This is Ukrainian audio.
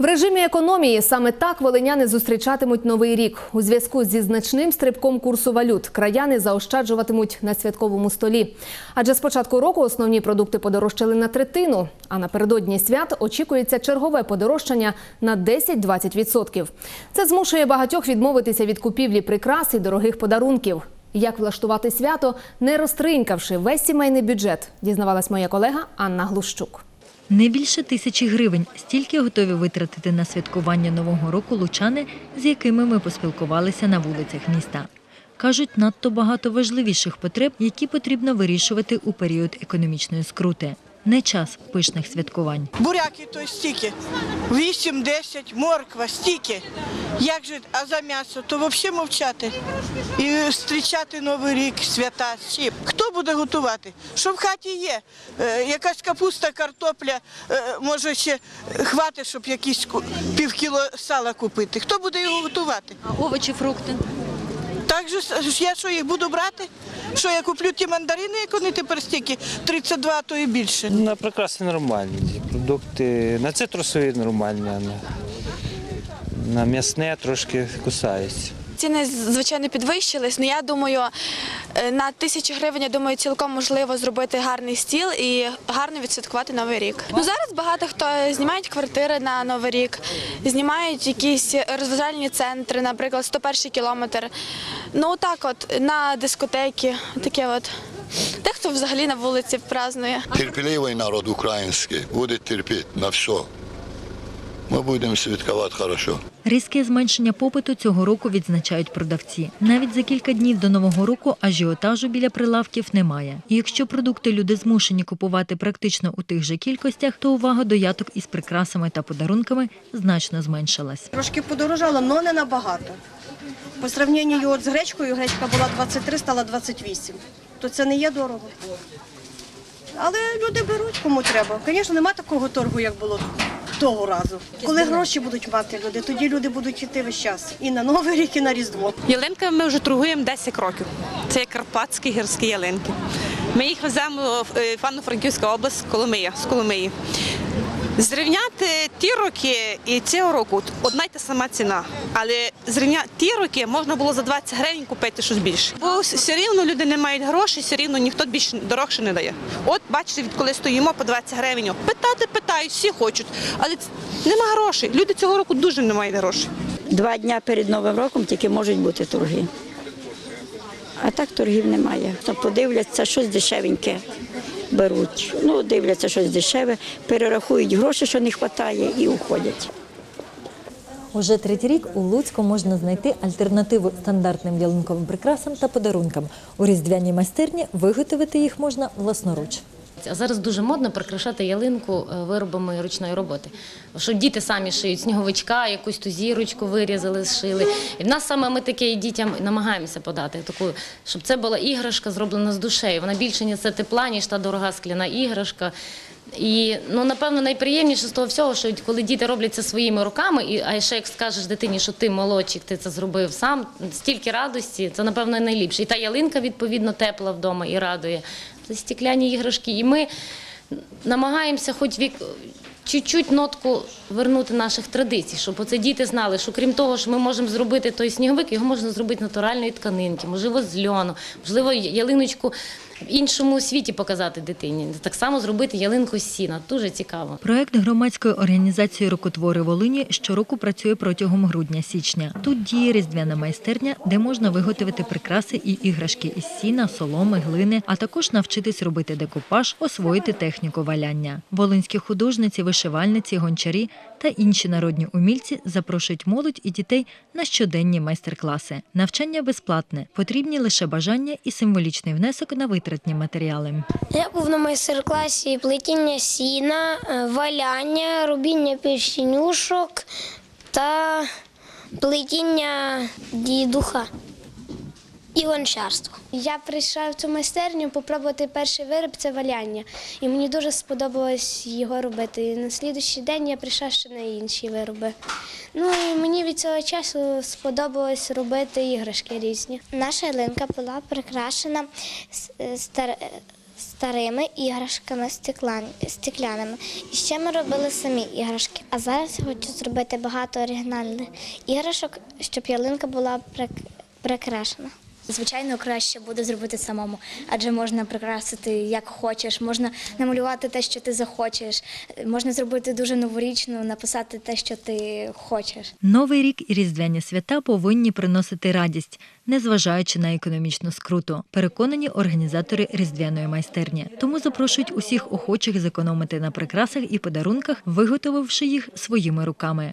В режимі економії саме так волиняни зустрічатимуть новий рік. У зв'язку зі значним стрибком курсу валют краяни заощаджуватимуть на святковому столі. Адже з початку року основні продукти подорожчали на третину, а напередодні свят очікується чергове подорожчання на 10-20%. Це змушує багатьох відмовитися від купівлі прикрас і дорогих подарунків. Як влаштувати свято, не розтринькавши весь сімейний бюджет, дізнавалась моя колега Анна Глущук. Не більше тисячі гривень стільки готові витратити на святкування нового року лучани, з якими ми поспілкувалися на вулицях міста. Кажуть, надто багато важливіших потреб, які потрібно вирішувати у період економічної скрути. Не час пишних святкувань. Буряки то стільки. 8-10, морква, стільки. Як же, а за м'ясо, то взагалі мовчати. І зустрічати Новий рік, свята, чим. Хто буде готувати? Що в хаті є? Е, якась капуста, картопля, е, може ще хватить, щоб якісь півкіло сала купити. Хто буде його готувати? Овочі, фрукти. Так же я що їх буду брати? Що я куплю ті мандарини, як вони тепер стільки? 32, а то і більше. На прикраси нормальні. Продукти на цитрусові нормальні, на, м'ясне трошки кусаються. Ціни звичайно підвищились, але я думаю, е, на тисячу гривень я думаю, цілком можливо зробити гарний стіл і гарно відсвяткувати новий рік. Ну зараз багато хто знімають квартири на новий рік, знімають якісь розважальні центри, наприклад, 101 кілометр. Ну так, от на дискотеки, таке от. Дехто взагалі на вулиці празднує. Терпеливий народ український буде терпіти на все. Ми будемо святкувати хорошо. Різке зменшення попиту цього року відзначають продавці. Навіть за кілька днів до нового року ажіотажу біля прилавків немає. І якщо продукти люди змушені купувати практично у тих же кількостях, то увага до яток із прикрасами та подарунками значно зменшилась. Трошки подорожало, але не набагато. По сравненню з гречкою, гречка була 23, стала 28. То це не є дорого. Але люди беруть, кому треба. Звісно, нема такого торгу, як було того разу. Коли гроші будуть мати люди, тоді люди будуть йти весь час. І на Новий рік, і на Різдво. Ялинками ми вже торгуємо 10 років. Це карпатські гірські ялинки. Ми їх веземо в е, Івано-Франківська область Коломия, з Коломиї. Зрівняти ті роки і цього року одна й та сама ціна. Але зрівняти ті роки можна було за 20 гривень купити щось більше. Бо все рівно люди не мають грошей, все рівно ніхто більше дорогше не дає. От бачите, відколи стоїмо по 20 гривень. Питати питають, всі хочуть, але нема грошей. Люди цього року дуже не мають грошей. Два дні перед Новим роком тільки можуть бути торги. А так торгів немає. То подивляться, щось дешевеньке беруть. Ну, дивляться щось дешеве, перерахують гроші, що не вистачає, і уходять. Уже третій рік у Луцьку можна знайти альтернативу стандартним ялинковим прикрасам та подарункам. У різдвяній майстерні виготовити їх можна власноруч. А зараз дуже модно прикрашати ялинку е, виробами ручної роботи. Що діти самі шиють сніговичка, якусь ту зірочку вирізали, зшили. І в нас саме ми таке і дітям намагаємося подати, таку, щоб це була іграшка зроблена з душею. Вона більше несе тепла, ніж та дорога скляна іграшка. І ну напевно найприємніше з того всього, що коли діти роблять це своїми руками, і а ще як скажеш дитині, що ти молодчик, ти це зробив сам, стільки радості, це напевно найліпше. І та ялинка відповідно тепла вдома і радує. Це стекляні іграшки. І ми намагаємося, хоч вік. Чуть-чуть нотку вернути наших традицій, щоб оце діти знали, що крім того, що ми можемо зробити той сніговик, його можна зробити натуральної тканинки, можливо, з льону, можливо, ялиночку в іншому світі показати дитині. Так само зробити ялинку сіна. Дуже цікаво. Проект громадської організації Рукотвори Волині щороку працює протягом грудня-січня. Тут діє різдвяна майстерня, де можна виготовити прикраси і іграшки із сіна, соломи, глини, а також навчитись робити декупаж, освоїти техніку валяння. Волинські художниці, вишивальниці, гончарі та інші народні умільці запрошують молодь і дітей на щоденні майстер-класи. Навчання безплатне, потрібні лише бажання і символічний внесок на витратні матеріали. Я був на майстер-класі плетіння сіна, е, валяння, робіння печенюшок та плетіння дідуха і гончарство. Я прийшла в цю майстерню попробувати перший вироб це валяння. І мені дуже сподобалось його робити. І на слідуючий день я прийшла ще на інші вироби. Ну і мені від цього часу сподобалось робити іграшки різні. Наша ялинка була прикрашена старими іграшками стекляними. І ще ми робили самі іграшки. А зараз я хочу зробити багато оригінальних іграшок, щоб ялинка була прикрашена. Звичайно, краще буде зробити самому, адже можна прикрасити як хочеш, можна намалювати те, що ти захочеш, можна зробити дуже новорічно, написати те, що ти хочеш. Новий рік і різдвяні свята повинні приносити радість, незважаючи на економічну скруту. Переконані організатори різдвяної майстерні. Тому запрошують усіх охочих зекономити на прикрасах і подарунках, виготовивши їх своїми руками.